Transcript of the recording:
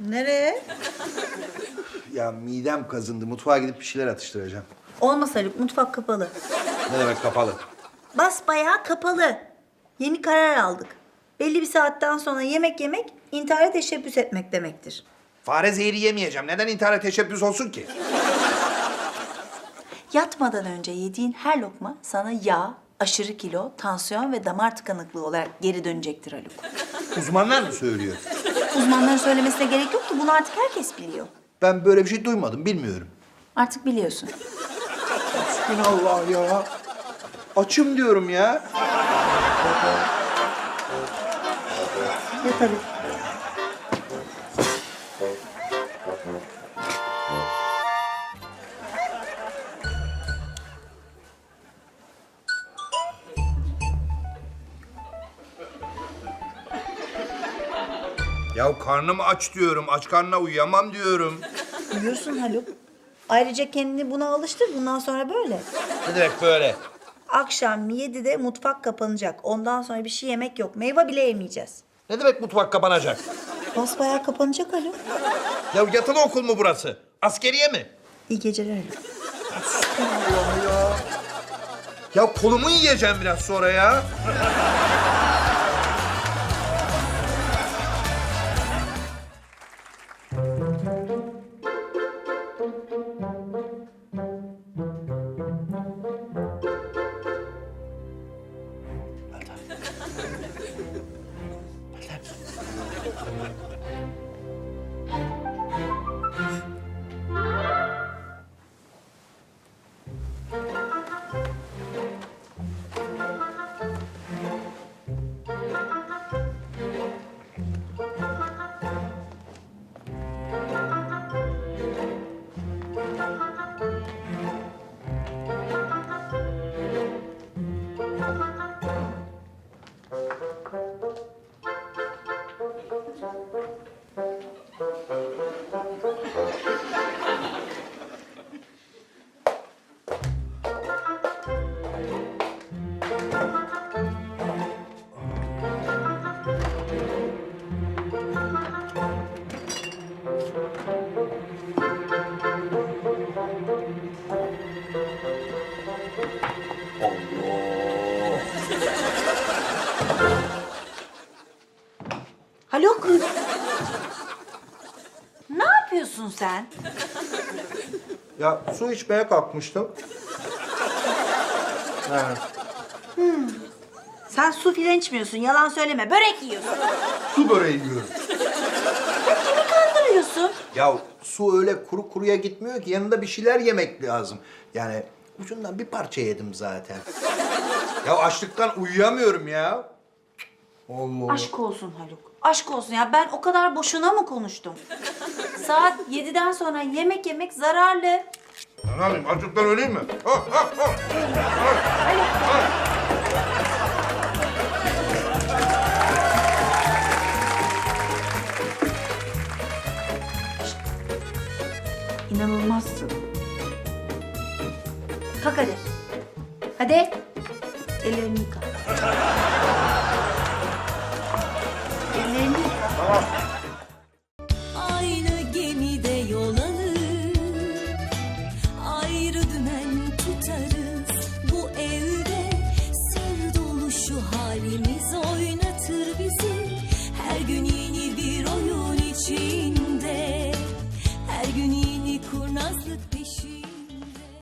Nereye? Ya midem kazındı. Mutfağa gidip bir şeyler atıştıracağım. Olmaz Haluk, mutfak kapalı. Ne demek kapalı? Basbayağı kapalı. Yeni karar aldık. Belli bir saatten sonra yemek yemek intihara teşebbüs etmek demektir. Fare zehri yemeyeceğim. Neden intihara teşebbüs olsun ki? Yatmadan önce yediğin her lokma sana yağ, aşırı kilo, tansiyon ve damar tıkanıklığı olarak geri dönecektir Haluk. Uzmanlar mı söylüyor? Uzmanların söylemesine gerek yok ki bunu artık herkes biliyor. Ben böyle bir şey duymadım. Bilmiyorum. Artık biliyorsun. Allah ya. Açım diyorum ya. Yat Ya karnım aç diyorum. Aç karnına uyuyamam diyorum. Uyuyorsun Haluk. Ayrıca kendini buna alıştır. Bundan sonra böyle. Ne demek böyle? Akşam 7'de mutfak kapanacak. Ondan sonra bir şey yemek yok. Meyve bile yemeyeceğiz. Ne demek mutfak kapanacak? Basbayağı kapanacak Haluk. Ya yatılı okul mu burası? Askeriye mi? İyi geceler Haluk. Ya kolumu yiyeceğim biraz sonra ya. Haluk! Ne yapıyorsun sen? Ya su içmeye kalkmıştım. Ha. Sen su filan içmiyorsun. Yalan söyleme. Börek yiyorsun. Su böreği yiyorum. Kimi kandırıyorsun? Ya su öyle kuru kuruya gitmiyor ki yanında bir şeyler yemek lazım. Yani ucundan bir parça yedim zaten. ya açlıktan uyuyamıyorum ya. Allah. Aşk olsun Haluk. Aşk olsun ya. Ben o kadar boşuna mı konuştum? Saat 7'den sonra yemek yemek zararlı. Anam açlıktan öleyim mi? Ha, ha, ha. İnanılmazsın. Kalk hadi. Hadi. Ellerini yıka. Aynı gemide yol alır Ayrı dümen tutarız